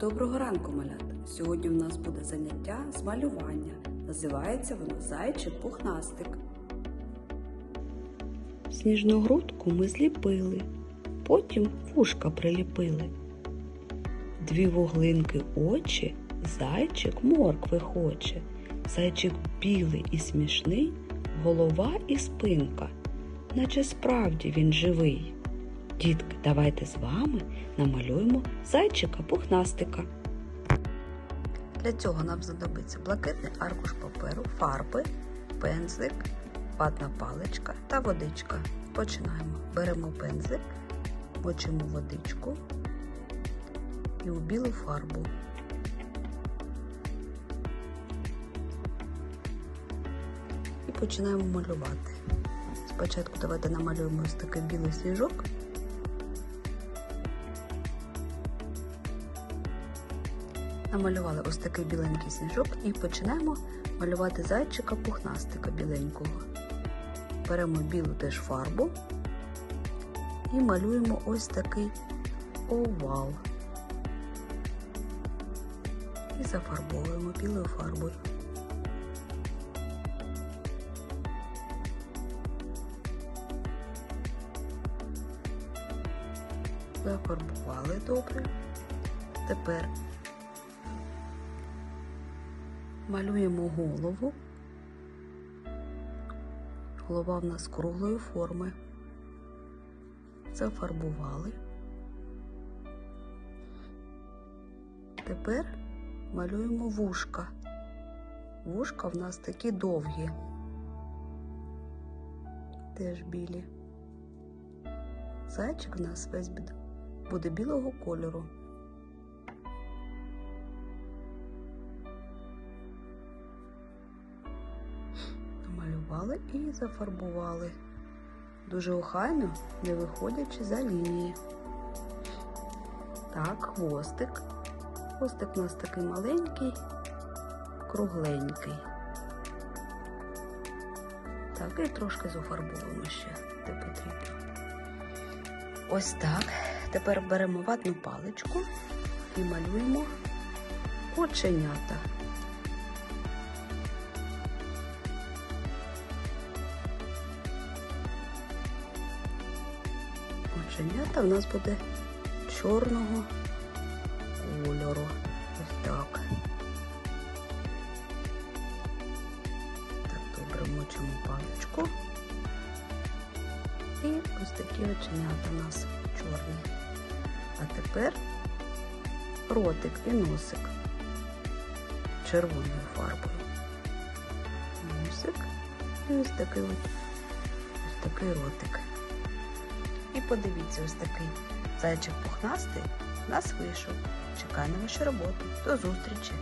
Доброго ранку, малята! Сьогодні в нас буде заняття з малювання. Називається воно Зайчик пухнастик. Сніжну грудку ми зліпили, потім вушка приліпили. Дві вуглинки очі, зайчик моркви хоче. Зайчик білий і смішний, голова і спинка, наче справді він живий. Дітки, давайте з вами намалюємо зайчика пухнастика. Для цього нам знадобиться блакитний аркуш паперу, фарби, пензлик, ватна паличка та водичка. Починаємо. Беремо пензлик, мочимо водичку і у білу фарбу. І починаємо малювати. Спочатку давайте намалюємо ось такий білий сніжок. Намалювали ось такий біленький сніжок і починаємо малювати зайчика пухнастика біленького. Беремо білу теж фарбу і малюємо ось такий овал. І зафарбовуємо білою фарбою. Зафарбували добре. Тепер малюємо голову. Голова в нас круглої форми. Зафарбували. Тепер малюємо вушка. Вушка в нас такі довгі, теж білі. Зайчик в нас весь буде білого кольору. Намалювали і зафарбували. Дуже охайно, не виходячи за лінії. Так, хвостик. Хвостик у нас такий маленький, кругленький. Так, і трошки зафарбуємо ще, де потрібно. Ось так. Тепер беремо ватну паличку і малюємо оченята. Оченята в нас буде чорного кольору. Ось так. Так, добре мочимо паличку. І ось такі оченята у нас чорні. А тепер ротик і носик червоною фарбою. Носик і ось такий ось такий ротик. І подивіться, ось такий зайчик пухнастий нас вийшов. Чекаємо вашу роботу. До зустрічі!